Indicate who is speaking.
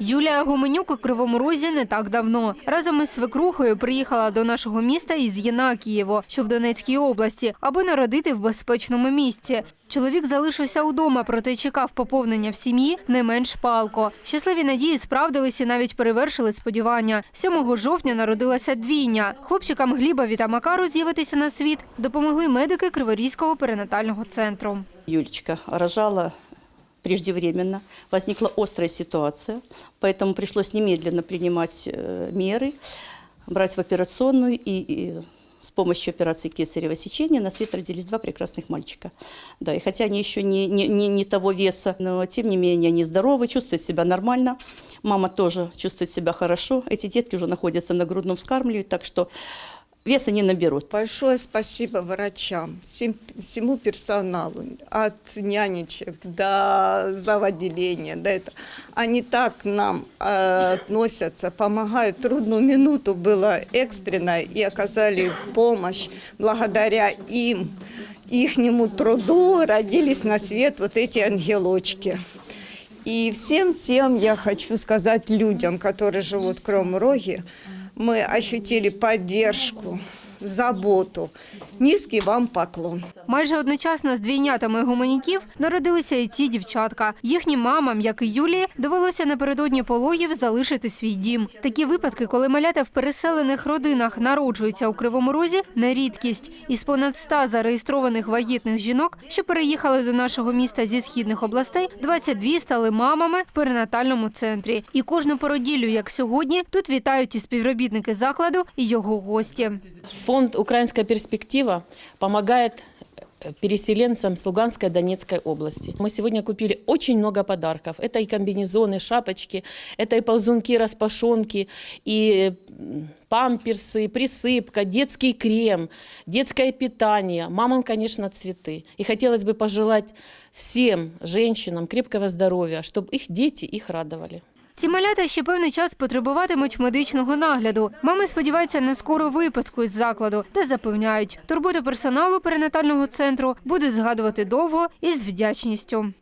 Speaker 1: Юлія Гуменюк у Кривому Розі не так давно. Разом із свекрухою приїхала до нашого міста із Єнакієво, що в Донецькій області, аби народити в безпечному місці. Чоловік залишився удома, проте чекав поповнення в сім'ї не менш палко. Щасливі надії справдились і навіть перевершили сподівання. 7 жовтня народилася двійня. Хлопчикам Глібові та Макару з'явитися на світ допомогли медики Криворізького перинатального центру.
Speaker 2: Юлечка рожала преждевременно, возникла острая ситуация, поэтому пришлось немедленно принимать э, меры, брать в операционную и, и с помощью операции кесарево сечения на свет родились два прекрасных мальчика. Да, и хотя они еще не, не, не, не того веса, но тем не менее они здоровы, чувствуют себя нормально. Мама тоже чувствует себя хорошо. Эти детки уже находятся на грудном вскармливании, так что веса не наберут.
Speaker 3: Большое спасибо врачам, всем, всему персоналу, от нянечек до заводеления, до этого. Они так нам э, относятся, помогают. Трудную минуту было экстренно и оказали помощь. Благодаря им, ихнему труду родились на свет вот эти ангелочки. И всем-всем я хочу сказать людям, которые живут в Кривом Роге, мы ощутили поддержку, заботу. Низкий вам поклон.
Speaker 1: Майже одночасно з двійнятами гуманіків народилися і ці дівчатка. Їхнім мамам, як і Юлії, довелося напередодні пологів залишити свій дім. Такі випадки, коли малята в переселених родинах народжуються у Кривому Розі, не рідкість. Із понад 100 зареєстрованих вагітних жінок, що переїхали до нашого міста зі східних областей, 22 стали мамами в перинатальному центрі. І кожну породіллю, як сьогодні, тут вітають і співробітники закладу, і його гості.
Speaker 4: Фонд «Украинская перспектива» помогает э, переселенцам с Луганской и Донецкой области. Мы сегодня купили очень много подарков. Это и комбинезоны, шапочки, это и ползунки, распашонки, и памперсы, присыпка, детский крем, детское питание. Мамам, конечно, цветы. И хотелось бы пожелать всем женщинам крепкого здоровья, чтобы их дети их радовали.
Speaker 1: Ці малята ще певний час потребуватимуть медичного нагляду. Мами сподіваються на скору виписку із закладу та запевняють, турботу персоналу перинатального центру будуть згадувати довго і з вдячністю.